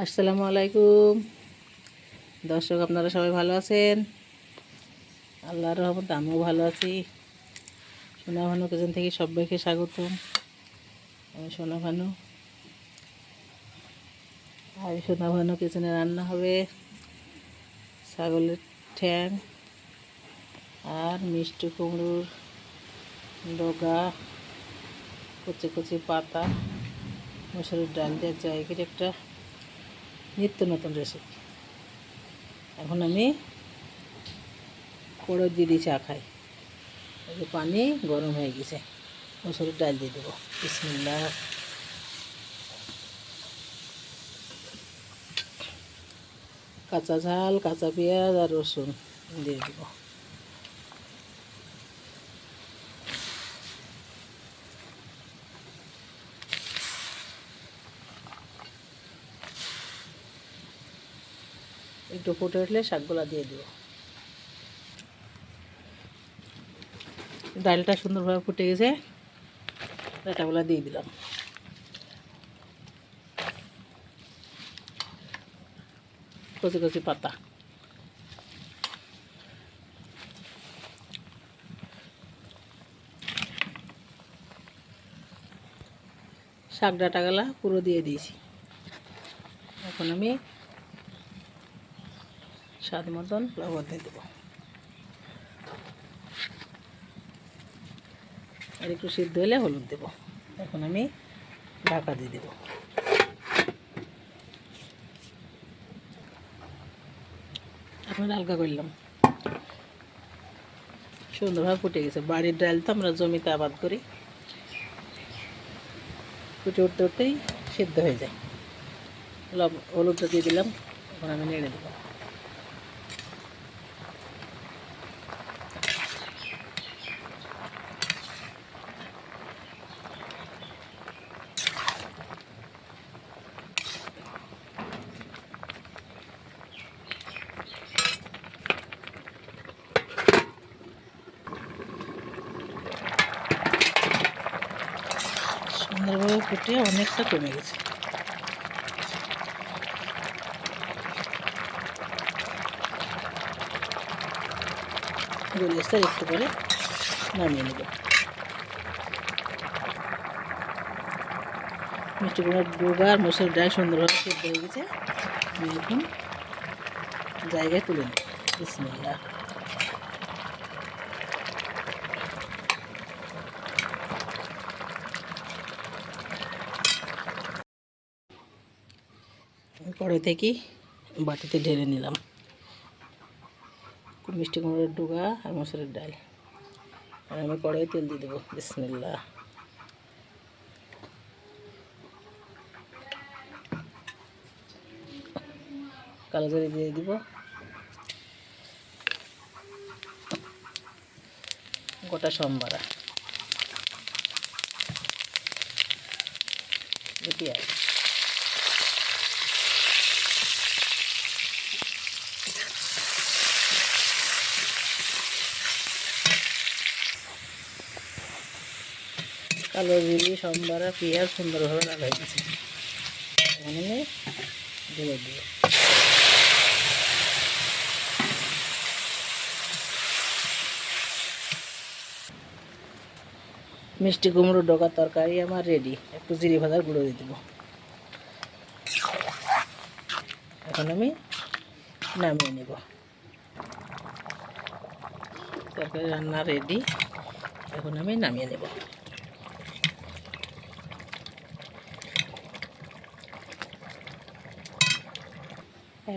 আসসালামু আলাইকুম। দর্শক, আপনারা সবাই ভালো আছেন? আল্লাহর রহমত আমিও ভালো আছি। সোনা ভানু কিচেন থেকে সবাইকে স্বাগতম। আমি সোনা ভানু। আর সোনা ভানু কিচেনে রান্না হবে ছাগলের ঠ্যাং আর মিষ্টি কুমড়োর ডগা, কচি কচি পাতা, মসুরের ডাল দিয়ে জায়গার একটা নিত্য নতুন রেসিপি এখন আমি কড়ো দিদি চা খাই। এই পানি গরম হয়ে গেছে। মসুরের ডাল দিয়ে দেবো। বিসমিল্লা কাঁচা ঝাল, কাঁচা পেঁয়াজ আর রসুন দিয়ে দেবো। একটু ফুটে উঠলে শাকগুলা দিয়ে দেবো। ডালটা সুন্দরভাবে ফুটে গেছে, ডাটাগুলা দিয়ে দিলাম। কচি কচি পাতা। শাক ডাটাগুলা পুরো দিয়ে দিয়েছি। এখন আমি স্বাদ মতন লবণ দিয়ে দেবো। আর একটু সিদ্ধ হলে হলুদ দেবো। এখন আমি ঢাকা দিয়ে দেবো। এখন হালকা করলাম। সুন্দরভাবে ফুটে গেছে। বাড়ির ডাল তো আমরা জমিতে আবাদ করি। ফুটে উঠতে উঠতেই সিদ্ধ হয়ে যায়। হলুদটা দিয়ে দিলাম। এখন আমি নেড়ে দেবো। সুন্দরভাবে ফুটে অনেকটা কমে গেছে। গোলগাছটা একটু করে নামিয়ে নেব। মিষ্টি কুমড়ার আর মসুর ডাল সুন্দরভাবে সেদ্ধ হয়ে গেছে। আমি এখন জায়গায় তুলে নেব। বিসমিল্লা কড়াই থেকে বাটিতে ঢেলে নিলাম। মিষ্টি কুমড়োর ডুগা আর মসুরের ডাল। আর আমি কড়াই তেল দিয়ে দেবো। বিসমিল্লা কালো জিরে দিয়ে দিব। গোটা সম্বারা। পেঁয়াজ। কালো জিরি সম্বারা পেঁয়াজ সুন্দরভাবে রাখা গেছে দিয়ে দিয়ে মিষ্টি কুমড়ো ডোকা তরকারি আমার রেডি একটু জিরি ভাজার গুঁড়ো দিয়ে দেবো। এখন আমি নামিয়ে নেব। তরকারি রান্না রেডি এখন আমি নামিয়ে নেব।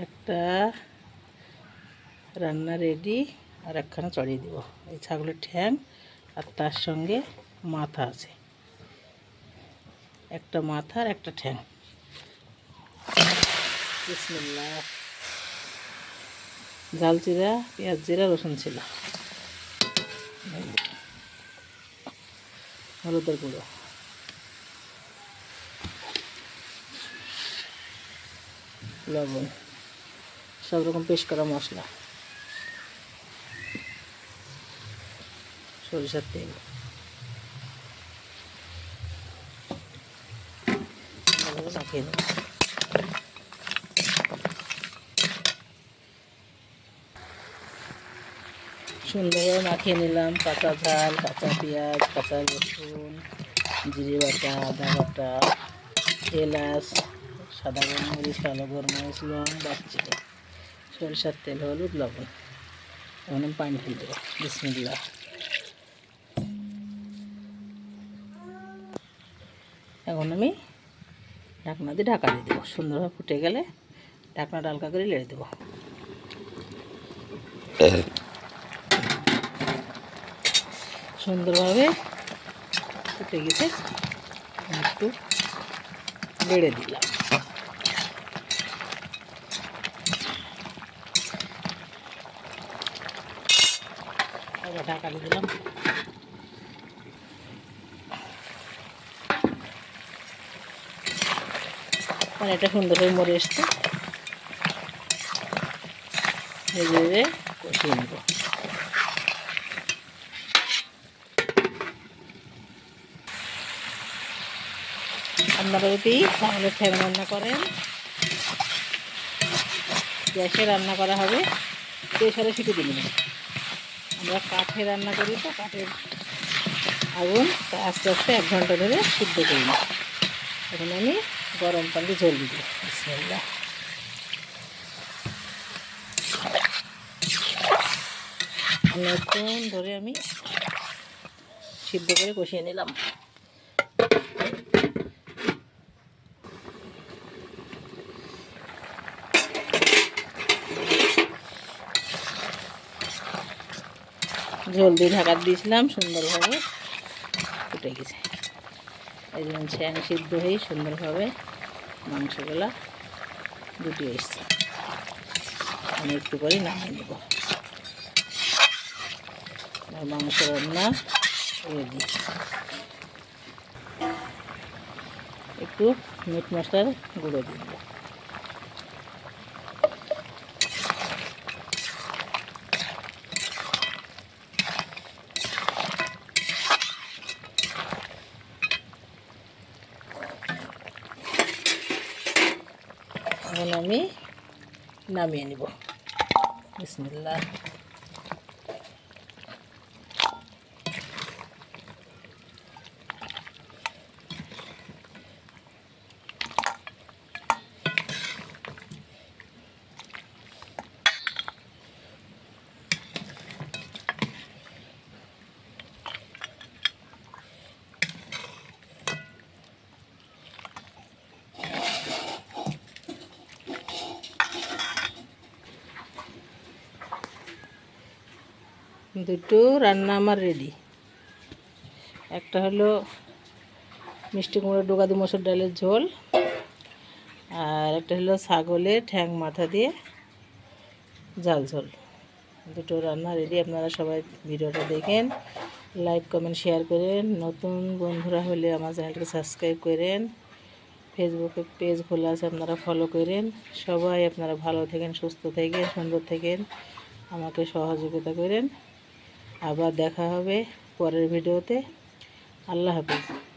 একটা রান্না রেডি আর একখানা চড়িয়ে দিব। এই ছাগলের ঠ্যাং আর তার সঙ্গে মাথা আছে। একটা মাথা আর একটা ঠ্যাং। বিসমিল্লাহ। জাল জিরা, পেঁয়াজ জিরা, রসুন ছিল। হলুদের গুঁড়ো। লবণ। সব রকম পেশ করা মশলা। সরিষার তেল। সুন্দরভাবে মাখিয়ে নিলাম কাঁচা ঝাল, কাঁচা পেঁয়াজ, কাঁচা রসুন, জিরে বাটা, আদা বাটা, এলাচ, সাদা গরম মরিচ কালো গরম মরিচ লং বাচ্চা সরিষার তেল, হলুদ, লবণ। এখন আমি পানি ঢেলে দেবো। বিসমিল্লা এখন আমি ঢাকনা দিয়ে ঢাকা দিয়ে দেবো। সুন্দরভাবে ফুটে গেলে ঢাকনাটা হালকা করে লেড়ে দেবো। সুন্দরভাবে ফুটে গেছে। একটু বেড়ে দিলাম। ঢাকা দিয়ে দিলাম এটা সুন্দর করে মরে এসছে। ধীরে ধীরে কষিয়ে নেব। আপনারা যদি তাহলে ঠ্যাং রান্না করেন, গ্যাসে রান্না করা হবে প্রেশারে শিখে দিবেন আমরা কাঠে রান্না করি তো, কাঠের আগুন আস্তে আস্তে এক ঘণ্টা ধরে সিদ্ধ করি এখন আমি গরম পানি জল দিই। অনেকক্ষণ ধরে আমি সিদ্ধ করে কষিয়ে নিলাম। ঝোল দিয়ে ঢাকা দিয়েছিলাম, সুন্দরভাবে ফুটে গেছে। এই জন্য ছ্যাং সিদ্ধ হয়ে সুন্দরভাবে মাংসগুলা দুটি এসছে। আমি একটু করে নামিয়ে নেব। মাংস রান্না রেডি একটু মিট মশলার গুঁড়ো দিয়ে দেবো। এখন আমি নামিয়ে নিব। বিসমিল্লাহ। দুটো রান্না আমার রেডি একটা হলো মিষ্টি কুমড়ো ডোকা দিয়ে মসুর ডালের ঝোল, আর একটা হলো ছাগলের ঠ্যাং মাথা দিয়ে জাল ঝোল। দুটো রান্না রেডি আপনারা সবাই ভিডিওটা দেখেন লাইক কমেন্ট শেয়ার করেন। নতুন বন্ধুরা হলে আমার চ্যানেলটাকে সাবস্ক্রাইব করেন। ফেসবুকে পেজ খোলা আছে, আপনারা ফলো করেন। সবাই আপনারা ভালো থাকেন, সুস্থ থাকেন, সুন্দর থাকেন। আমাকে সহযোগিতা করেন। আবার দেখা হবে পরের ভিডিওতে। আল্লাহ হাফিজ।